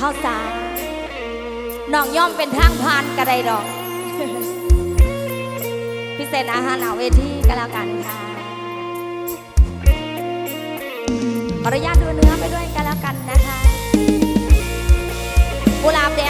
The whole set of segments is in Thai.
ข้าวสารน้องย่อมเป็นทางผ่านกระไดดอก พิเศษอาหารหนาเวทีก็แล้วกันค่ะขออนุญาตดูเนื้อไปด้วยกันแล้วกันนะคะกุหลาบแดง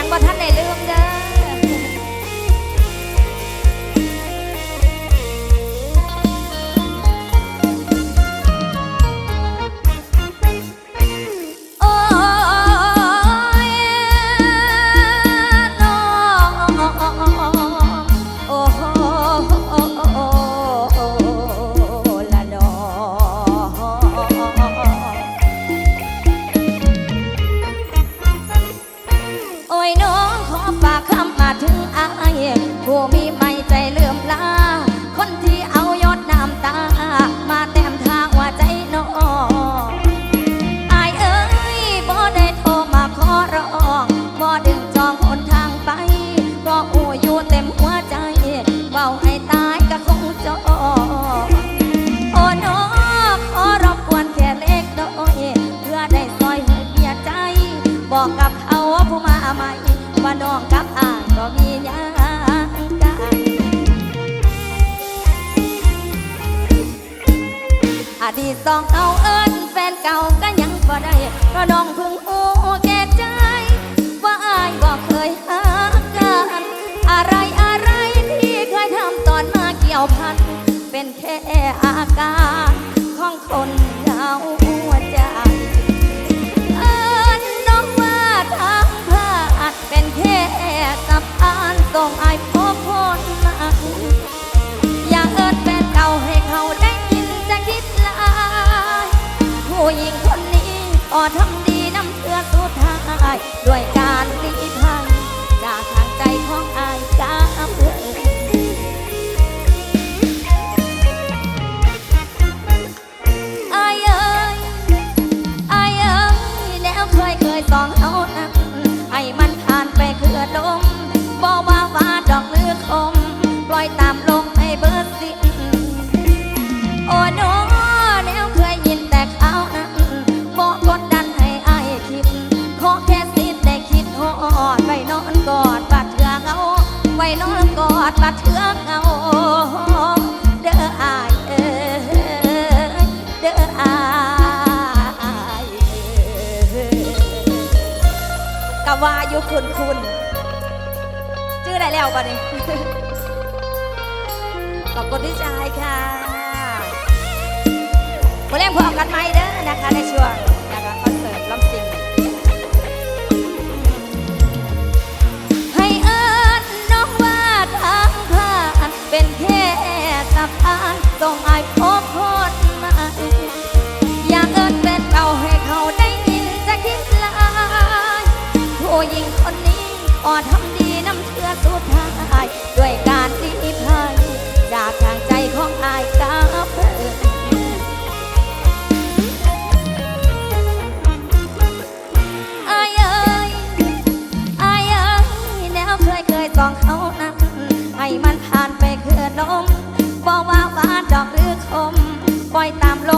าพัน เป็นแค่อาการของคนเหงาหัวใจเอิญน้องว่าทางผ่าดเป็นแค่กับอานส่งไอพบคนนั้นอย่าเอิญแฟนเก่าให้เขาได้ยินจะคิดลายผู้หญิงคนนี้อ่อทำ คุณคุณชื่ออะไรแล้วบัเนี่ยขอบคุณที่ชายค่ะมาเล่นพร้อมกันไหมเด้อนะคะในช่วงนะคะคอนเสิร์ตล้ำสิงให้เอิญน้องว่าทางผ่านเป็นแค่สะพานต้องอายพบคนู้หญิงคนนี้อ่อทำดีน้ำเชื่อสุดท้าย ด้วยการรีพันจากทางใจของอายกับเธอของเขานั้นให้มันผ่านไปเคือนมบอกว่าหวานดอกหรือคมปล่อยตามล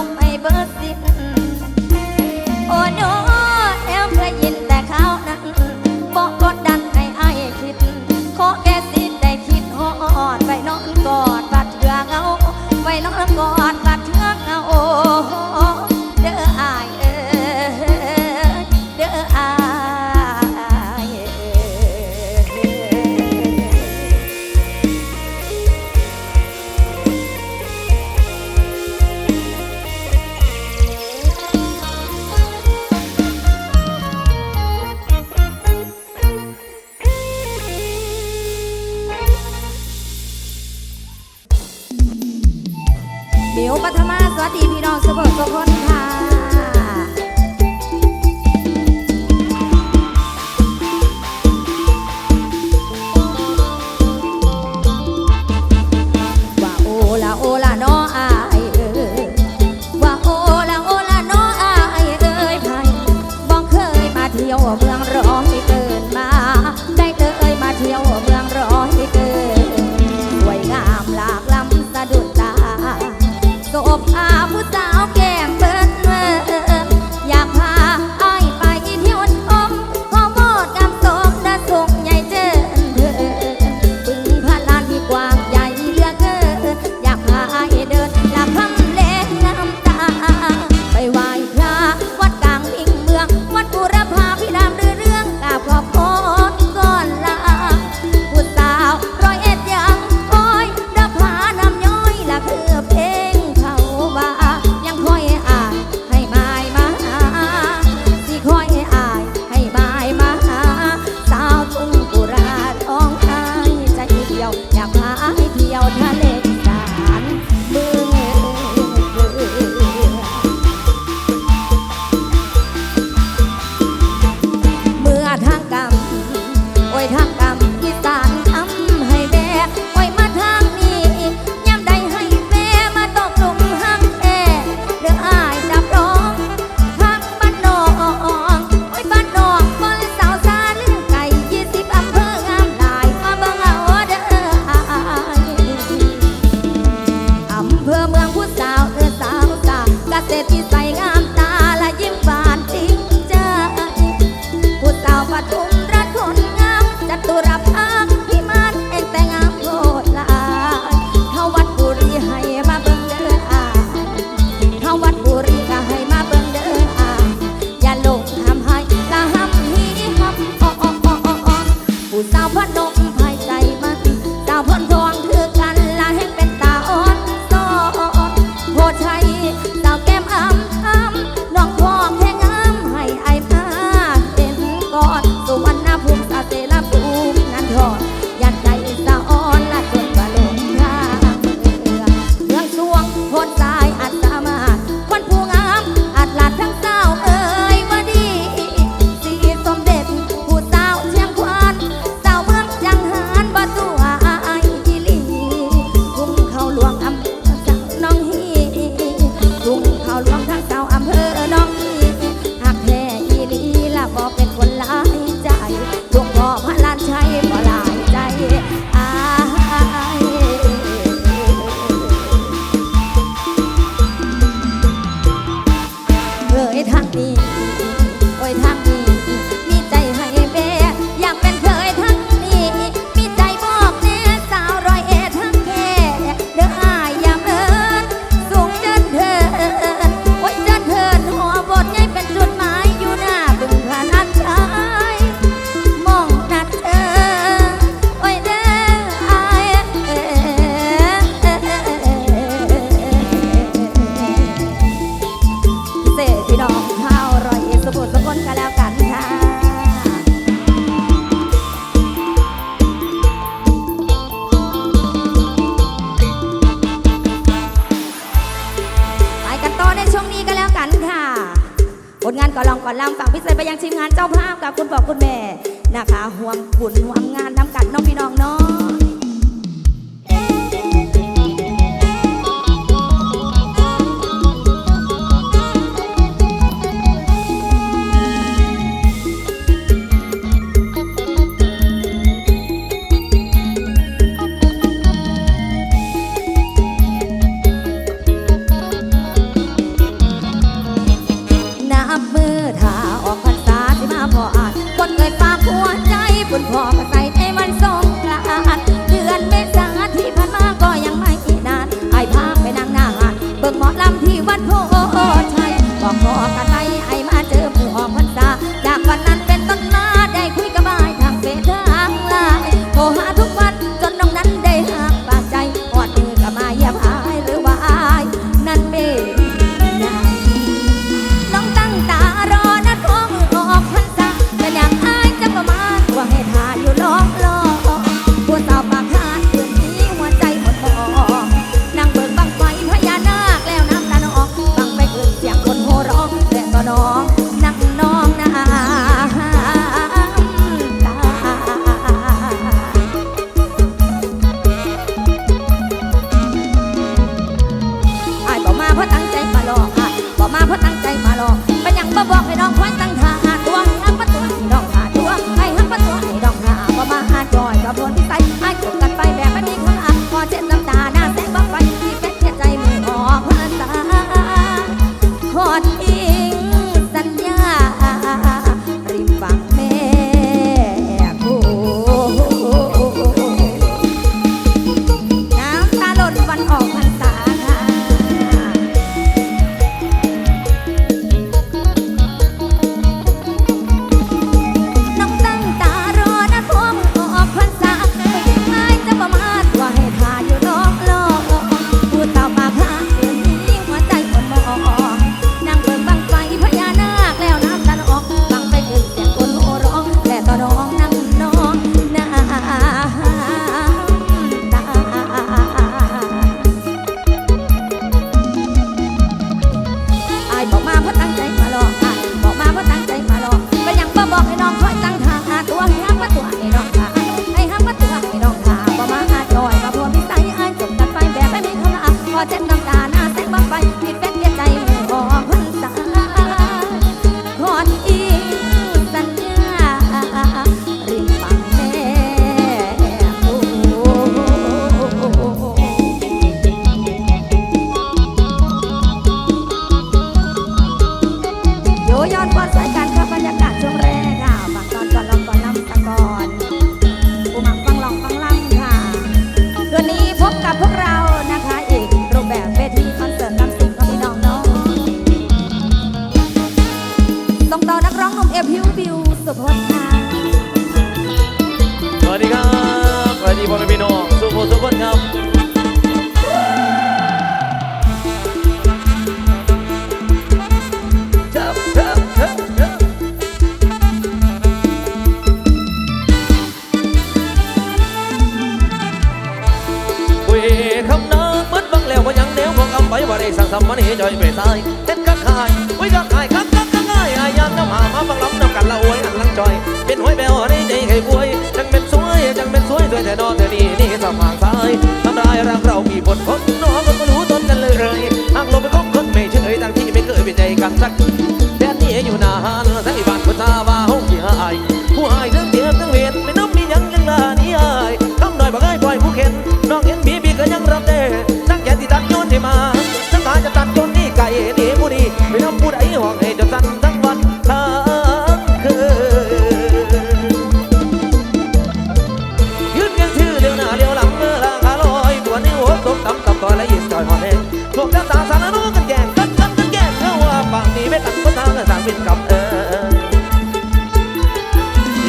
สังสมมันเจอยไปซ้ายเต้นกักคายไว้กักคายกักคักคักคายอายามจ้ำหามาฟังล้ำน้ำกันละอวยอันลังจอย เป็นหอยแบวในใจให้บวยจังเป็นสวยจังเป็นสวยสวยแต่นอนแต่นีนี่สว่างซ้ายทำรายรักเรามีบทคนน้องก็รู้ตนกันเลยเลยหากลบไปคบคนไม่เฉยตั้งที่ไม่เคยเป็นใจกันสัก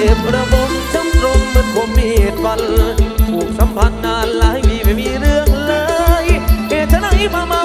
จ็บระบมชำตรงเหมือนคมมีดฟันผูกสัมพันธ์นานหลายปีไม่มีเรื่องเลยเหตุไหนามา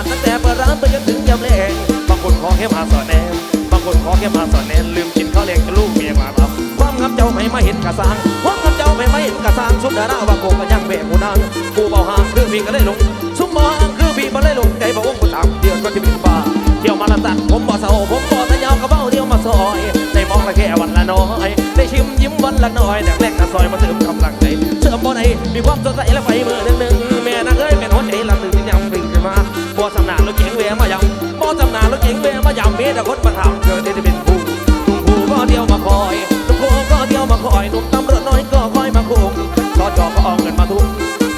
ริกตั้งแต่เปิดร้านไปจนถึงยามแลงบางคนขอแค่มาสอนแนมบางคนขอแค่มาสอนแนนลืมกินข้าวเลี้ยงจะลูกเมียมารับความงามเจ้าไม่มาเห็นกระสังความงามเจ้าไม่มาเห็นกระสังสุดดาราว่าโกก็ยังแบกกูนางกูเบาหางคือพี่ก็เลยลงซุ่มบ่ห่างคือพี่บ่เลยลงใจบ่องกูตามเดือนก็จะเป็นฟ้าเที่ยวมาละตัดผมบ่เศร้าผมบ่ตะยาวกระเบ้าเดียวมาซอยได้มองละแค่วันละน้อยได้ชิมยิ้มวันละน้อยแดกแรกตะซอยมาเติมกำลังใจเสริมบ่ได้มีความสดใสและไฟมือหนึ่งหนึ่ง มาบ่สำนานรถเก๋งแวมายำบ่สำนานรถเก๋งแวมายำมีแต่คนมาทำเกิดได้เป็นผู้ลุงครูก็เดียวมาคอยลุงครูก็เดียวมาคอยหนุ่มตำรวจน้อยก็คอยมาคุมสอจอก็เอาเงินมาทุ่ม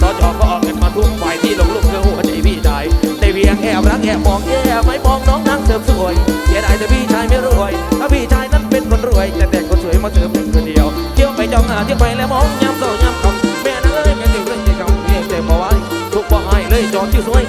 สอจอก็เอาเงินมาทุ่มฝ่ายที่หลงลุกคือหัวใจพี่ชายได้เวียงแอบรักแอบมองแย่ไม่มองน้องนางเสริมสวยเสียดายแต่พี่ชายไม่รวยถ้าพี่ชายนั้นเป็นคนรวยแต่แต่คนสวยมาเสริมเพียงคนเดียวเที่ยวไปจ้องหาเที่ยวไปแล้วมองย้ำเศร้าย้ำคำแม่นางเอ้ยแม่ถึงเรื่องใจคำเพียงแต่บ่ไหวทุกบ่ให้เลยจอดที่สวย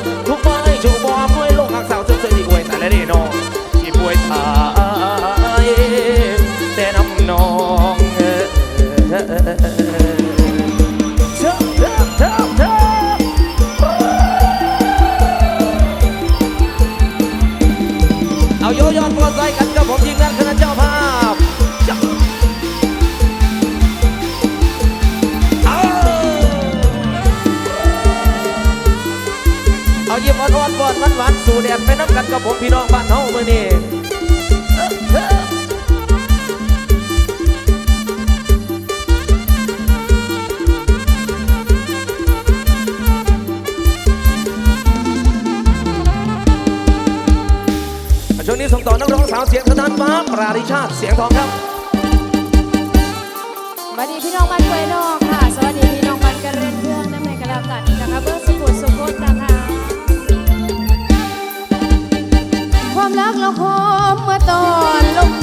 ส่งต่อนักร้องสาวเสียงสถานฟ้าปราริชาติเสียงทองครับสวัสดีพี่น้องบ้านเวยนอกค่ะ สวัสดีพี่น้องบ้านกระเรียนเครื่องนั่นเองก็แล้วกันนะคะเบอร์สุขุมสุขนนะคะความรักเราคมเมื่อตอนลม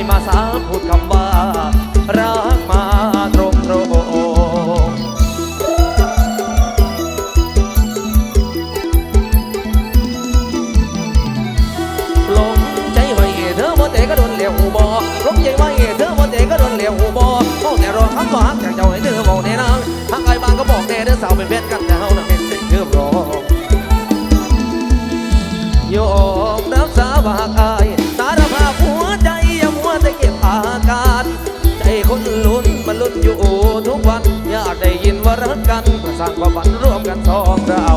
ใจก็ สร้างความฝันร่วมกันสองเรา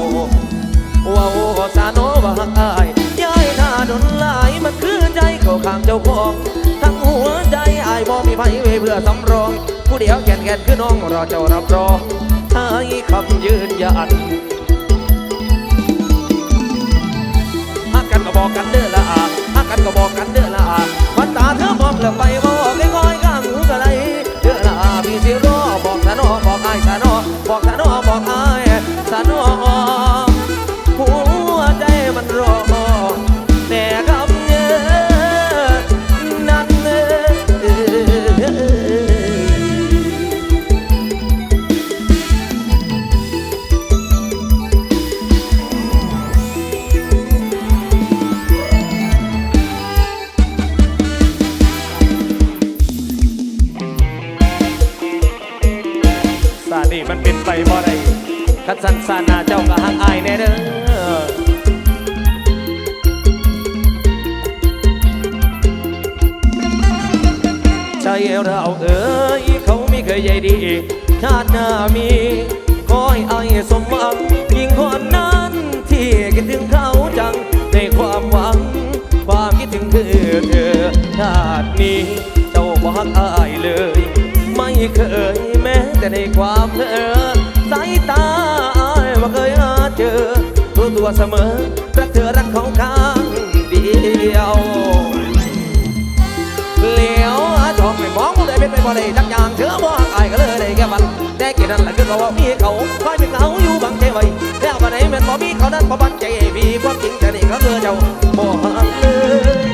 ว้าวสาโนบาหักอายย้ายหน้าดนหลายมันคือใจเข้าข้างเจ้าของทั้งหัวใจอายบ่มีไผไว้เพื่อสำรอง ผู้เดียวแก่นแก่นคือน้องรอเจ้ารับรองให้คำยืนยันฮักกันก็บอกกันเด้อละอาฮักกันก็บอกกันเด้อ ชาติหน้ามีขอให้อายสมหวังยิ่งคนนั้นที่คิดถึงเขาจังในความหวัง ความคิดถึงคือเธอชาตินี้เจ้าบ่ฮักอายเลย ไม่เคยแม้แต่ในความเธอสายตาอายว่าเคยหาเจอรู้ตัวเสมอรักเธอรักเขาข้างเดียว เป็นไปบ่ได้ทักอย่างเธอบ่ฮักอายก็เลยได้แค่มันแต่เกิดนั้นแหละคือเขาว่ามีเขาคอยเป็นเขาอยู่บังใจไว้แล้ววันไหนแม่นบ่มีเขานั้นบ่บันใจให้พี่ความจริงแต่นี่เขาเธอเจ้าบ่ฮักเลย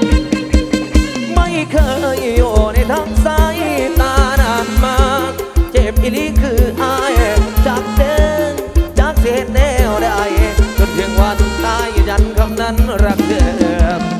ไม่เคยอยู่ในทางสายตานานมากเจ็บอีลีคืออายจากเดินจากเศษแนวได้จนถึงวันตายยันคำนั้นรักเดิม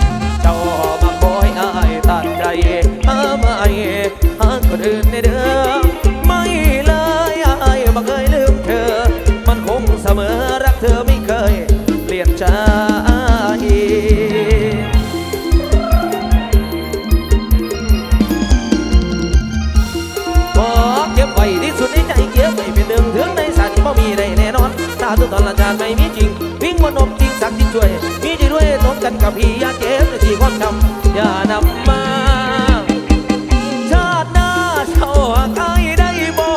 ช่วย มีที่ด้วยตบกันกับพี่อยาเก็บในที่ความจำอย่านำมา ชาติหน้าเจ้าหากายได้บ่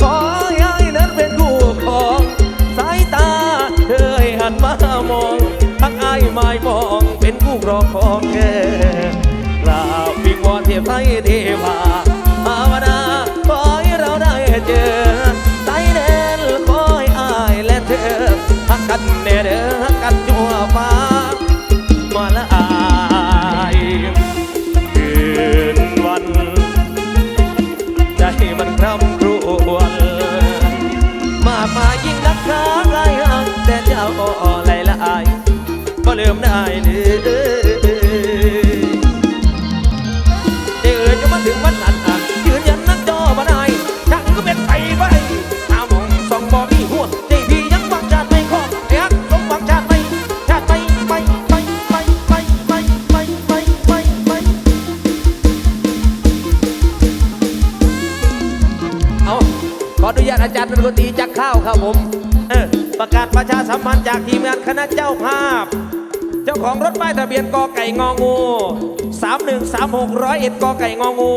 ขอให้อายนั้นเป็นคู่ของสายตาเธอหันมามองทักอายไม่มองเป็นคู่ครองของเธอกราบวิงวอนเทพไทยเทวาากทีมงคณะเจ้าภาพ เจ้าของรถป้ายทะเบียนกอไก่งองู3136ร้อยเอ็ดกอไก่งองู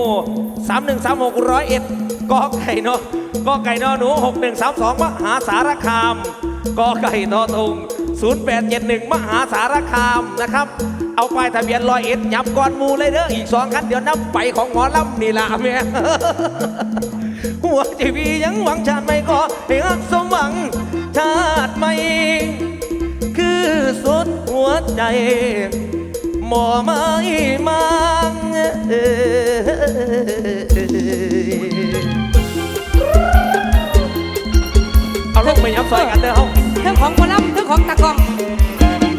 3136ร้อยเอ็ดกอไก่เนาะกอไก่นอหนู 6132มหาสารคามกอไก่นอตุง0871 มหาสารคามนะครับ เอาป้ายทะเบียนร้อยเอ็ดยับก้อนมูเลยเด้ออีกสองคันเดี๋ยวนับไปของหมอลำนี่ละแม่หัวใจวียังหวังชาติไม่ก็ให้รักสมหวังชาติไม่ สุดหัวใจ หมอไม่มังเอาลูกไปยับซอยกันเด้อเฮาเรื่องของคนรับเรื่องของตะกล้อง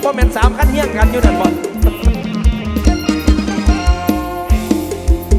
ก็แม่นสามคันเฮี้ยงกันอยู่นั่นบ่